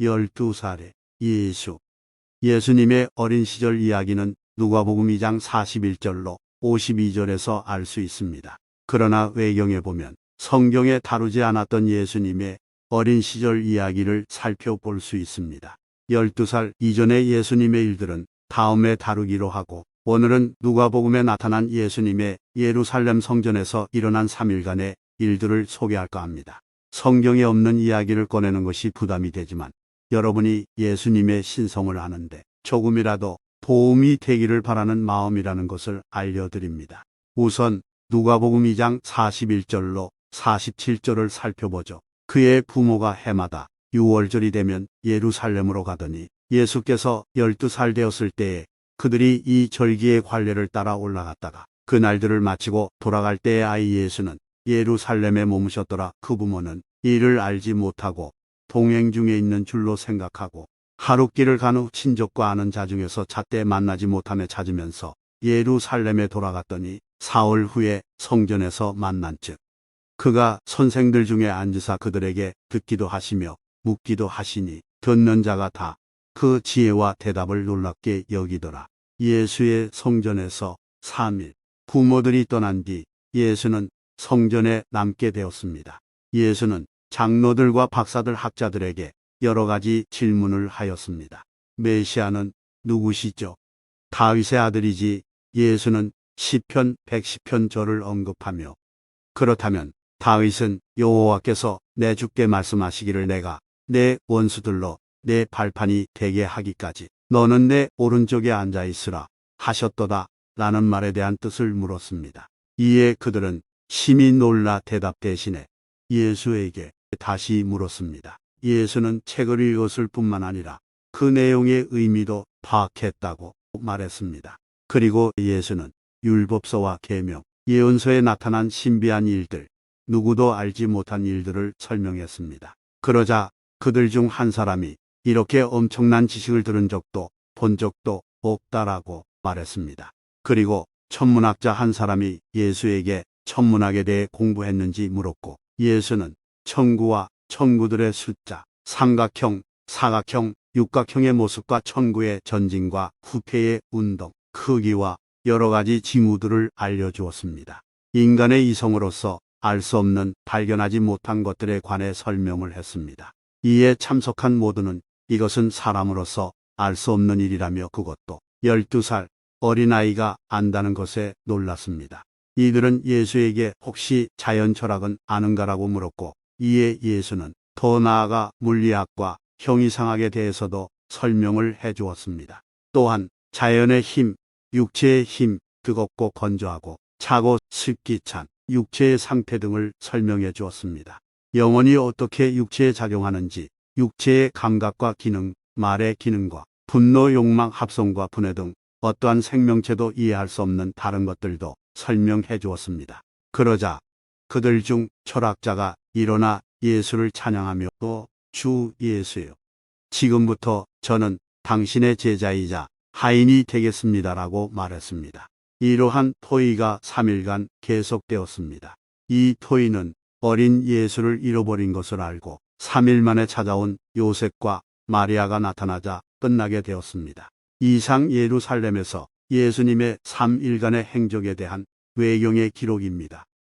12살의 예수. 예수님의 어린 시절 이야기는 누가복음 2장 41절로 52절에서 알 수 있습니다. 그러나 외경에 보면 성경에 다루지 않았던 예수님의 어린 시절 이야기를 살펴볼 수 있습니다. 12살 이전의 예수님의 일들은 다음에 다루기로 하고 오늘은 누가복음에 나타난 예수님의 예루살렘 성전에서 일어난 3일간의 일들을 소개할까 합니다. 성경에 없는 이야기를 꺼내는 것이 부담이 되지만 여러분이 예수님의 신성을 아는데 조금이라도 도움이 되기를 바라는 마음이라는 것을 알려드립니다. 우선 누가복음 2장 41절로 47절을 살펴보죠. 그의 부모가 해마다 6월절이 되면 예루살렘으로 가더니 예수께서 12살 되었을 때에 그들이 이 절기의 관례를 따라 올라갔다가 그 날들을 마치고 돌아갈 때의 아이 예수는 예루살렘에 머무셨더라 그 부모는 이를 알지 못하고 동행 중에 있는 줄로 생각하고 하룻길을 간 후 친족과 아는 자 중에서 잣때 만나지 못함에 찾으면서 예루살렘에 돌아갔더니 사흘 후에 성전에서 만난 즉 그가 선생들 중에 앉으사 그들에게 듣기도 하시며 묻기도 하시니 듣는 자가 다 그 지혜와 대답을 놀랍게 여기더라. 예수의 성전에서 3일 부모들이 떠난 뒤 예수는 성전에 남게 되었습니다. 예수는 장로들과 박사들 학자들에게 여러 가지 질문을 하였습니다. 메시아는 누구시죠? 다윗의 아들이지 예수는 시편 110편 절을 언급하며 그렇다면 다윗은 여호와께서 내 주께 말씀하시기를 내가 내 원수들로 내 발판이 되게 하기까지 너는 내 오른쪽에 앉아 있으라 하셨도다 라는 말에 대한 뜻을 물었습니다. 이에 그들은 심히 놀라 대답 대신에 예수에게 다시 물었습니다. 예수는 책을 읽었을 뿐만 아니라 그 내용의 의미도 파악했다고 말했습니다. 그리고 예수는 율법서와 계명, 예언서에 나타난 신비한 일들, 누구도 알지 못한 일들을 설명했습니다. 그러자 그들 중 한 사람이 이렇게 엄청난 지식을 들은 적도 본 적도 없다라고 말했습니다. 그리고 천문학자 한 사람이 예수에게 천문학에 대해 공부했는지 물었고 예수는 천구와 천구들의 숫자, 삼각형, 사각형, 육각형의 모습과 천구의 전진과 후퇴의 운동, 크기와 여러 가지 징후들을 알려주었습니다. 인간의 이성으로서 알 수 없는 발견하지 못한 것들에 관해 설명을 했습니다. 이에 참석한 모두는 이것은 사람으로서 알 수 없는 일이라며 그것도 12살 어린아이가 안다는 것에 놀랐습니다. 이들은 예수에게 혹시 자연 철학은 아는가라고 물었고 이에 예수는 더 나아가 물리학과 형이상학에 대해서도 설명을 해 주었습니다. 또한 자연의 힘, 육체의 힘, 뜨겁고 건조하고 차고 습기 찬 육체의 상태 등을 설명해 주었습니다. 영혼이 어떻게 육체에 작용하는지, 육체의 감각과 기능, 말의 기능과 분노, 욕망, 합성과 분해 등 어떠한 생명체도 이해할 수 없는 다른 것들도 설명해 주었습니다. 그러자 그들 중 철학자가 일어나 예수를 찬양하며 또 주 예수요. 지금부터 저는 당신의 제자이자 하인이 되겠습니다라고 말했습니다. 이러한 토의가 3일간 계속되었습니다. 이 토의는 어린 예수를 잃어버린 것을 알고 3일 만에 찾아온 요셉과 마리아가 나타나자 끝나게 되었습니다. 이상 예루살렘에서 예수님의 3일간의 행적에 대한 외경의 기록입니다.